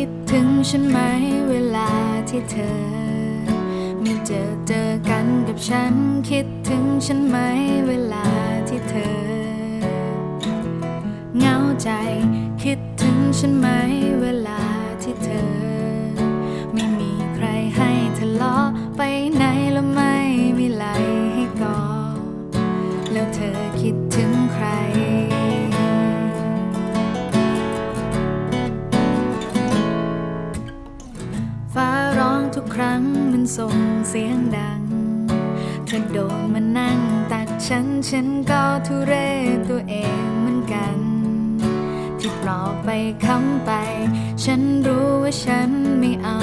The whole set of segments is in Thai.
คิดถึงฉันไหมเวลาที่เธอ ไม่เจอเจอกันกับฉัน คิดถึงฉันไหมเวลาที่เธอเหงาใจ คิดถึงฉันไหมเวลาที่เธอ ไม่มีใครให้ทะเลาะไปไหนแล้วไม่มีไหลให้กอดแล้วเธอคิดถึงใคร ทุกครั้งมันส่งเสียงดัง เธอโดนมานั่งตักฉัน ฉันก็ทุเรศตัวเองเหมือนกัน ที่ปลอบไปคำไป ฉันรู้ว่าฉันไม่เอา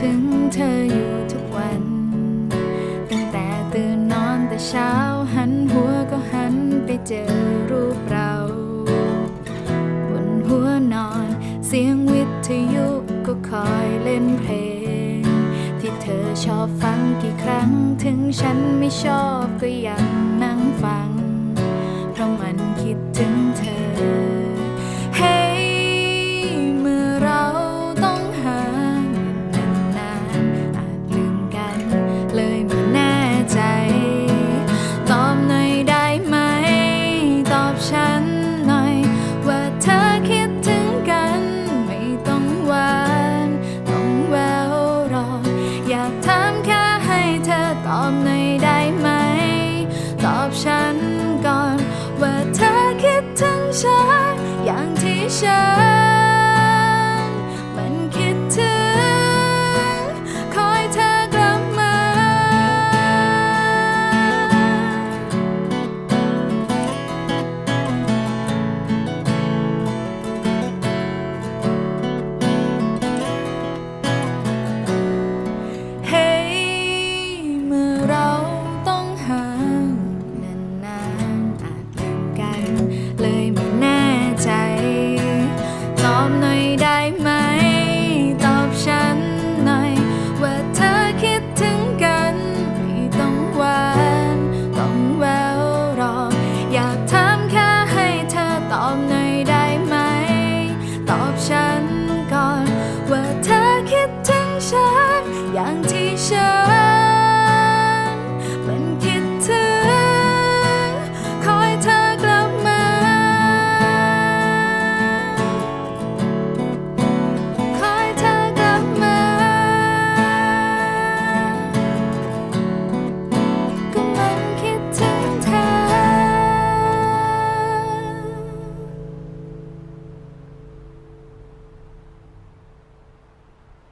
ถึงเธออยู่ทุกวัน ตั้งแต่ตื่นนอนแต่เช้าหันหัวก็หันไปเจอรูปเราบนหัวนอน เสียงวิทยุก็คอยเล่นเพลง ที่เธอชอบฟังกี่ครั้งถึงฉันไม่ชอบก็ยัง